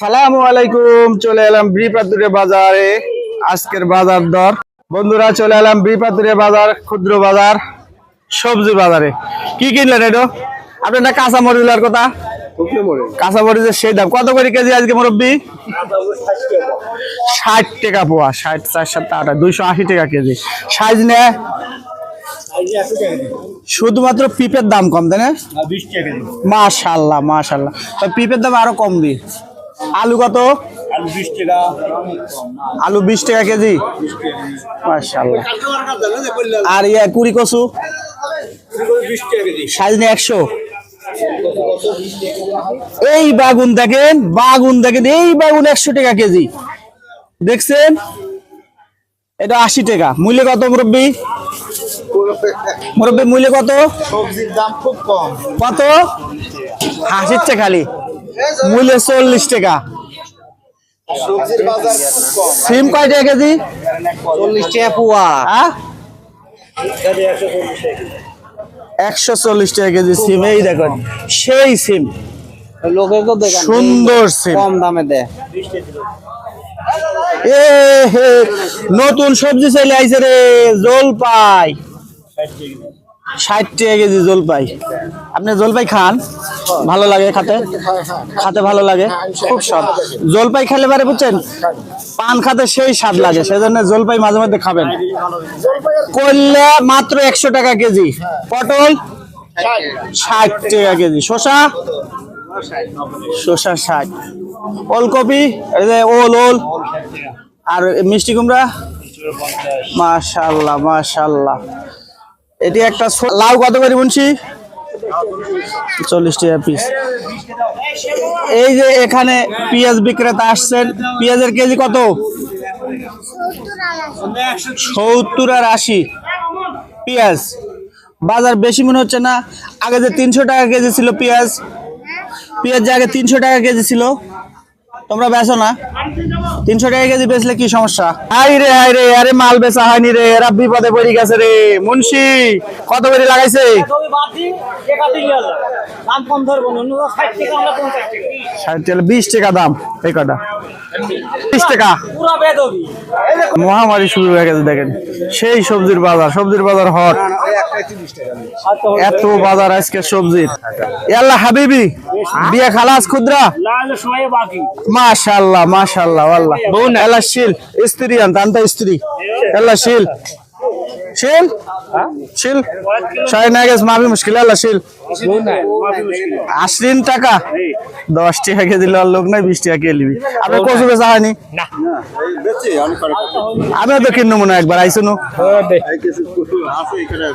সালামু আলাইকুম চলে এলাম বিপাতুরে বাজারে। আজকের বাজার দর। বন্ধুরা চলে এলাম বিপাতুরে বাজার ক্ষুদ্র বাজার সবজি বাজারে। কি কিনলেন এটা আপনার না কাঁচা মরিচের কথা? কাঁচা মরিচের সেই দাম। কত করে কেজি আজকে মুরব্বী? ষাট টাকা পোয়া ষাট চার সাত আটা দুইশো আশি টাকা কেজি। সাইজ নেয় শুধুমাত্র পিপের দাম কম তাই না? মাশাল্লাহ মাশাল্লাহ। তো পিপের দাম আরও কম দি আলু কত? আলু বিশ টাকা। কেজি? আর ইয়া কুড়ি কচু? সাইজ নিয়ে একশো। এই বাগুন দেখেন বাগুন দেখেন এই বাগুন একশো টাকা কেজি। দেখছেন? এটা আশি টাকা। মূল্য কত মুরব্বী? মুরব্বী মূল্য কত? সবজির দাম খুব কম। কত? হাসিচ্ছে খালি। মূল্য চল্লিশ টাকা। সিম কয় টাকা কেজি? চল্লিশ টাকা পোয়া। হ্যাঁ? একশো চল্লিশ টাকা কেজি। সিম এই দেখুন সেই সিম। দেখান সুন্দর সিম। কম দামে দেয়। এ নতুন সবজি চাইলে আইছে রে জলপাই। ষাট টাকা কেজি জলপাই। আপনি জলপাই খান, ভালো লাগে খাতে। খাতে ভালো লাগে, খুব স্বাদ। জলপাই খেলে পারে বুঝছেন? পান খাতে সেই স্বাদ লাগে, সেজন্য জলপাই মাঝে মধ্যে খাবেন। করলে মাত্র একশো টাকা কেজি। পটল ষাট টাকা কেজি। শসা? শসা ষাট। ওলকপি ওল ওল। আর মিষ্টি কুমড়া? মাশাল্লাহ মাশাল্লাহ। এটি একটা লাউ কত করে মুন্সি? চল্লিশ টাকা পিস এই যে এখানে পেঁয়াজ বিক্রেতা আসছেন, পেঁয়াজের কেজি কত? সত্তর আর আশি। পেঁয়াজ। বাজার বেশি মনে হচ্ছে না। আগে যে তিনশো টাকা কেজি ছিল পেঁয়াজ পেঁয়াজ যে আগে তিনশো টাকা কেজি ছিল। তোমরা বেচো না? তিনশো টাকা কেজি বেচলে কি সমস্যা? হাই রে হাই রে, আরে মাল বেচা হয়নি রে, এরা বিপদে পড়ে গেছে রে। মুন্সি, কত করে লাগাইছে? ষাট টাকা, বিশ টাকা দাম, এই কটা। বিশ টাকা। পুরো বেদবি। মহামারী শুরু হয়ে গেছে, দেখেন। সেই সবজির বাজার সবজির বাজার হট। এত বাজার আজকে সবজির। আল্লাহ হাবিবি, বিয়া খালাস খুদ্রা। মাশাল্লাহ মাশাল্লাহ আল্লাহ বোন এলা শিল, স্ত্রী আন তান্তা স্ত্রী। এলা শিল। শিল? শিল? ছয় না গেছে মাবি মুশকিল এলা শিল। আশরিন টাকা? দশ টাকা কে দিলে আর লোক নাই বিশ টাকা কে লিবি আপনি কচু বেচা হয়নি? আমি তো কিনবো মনে একবার আছে এখানে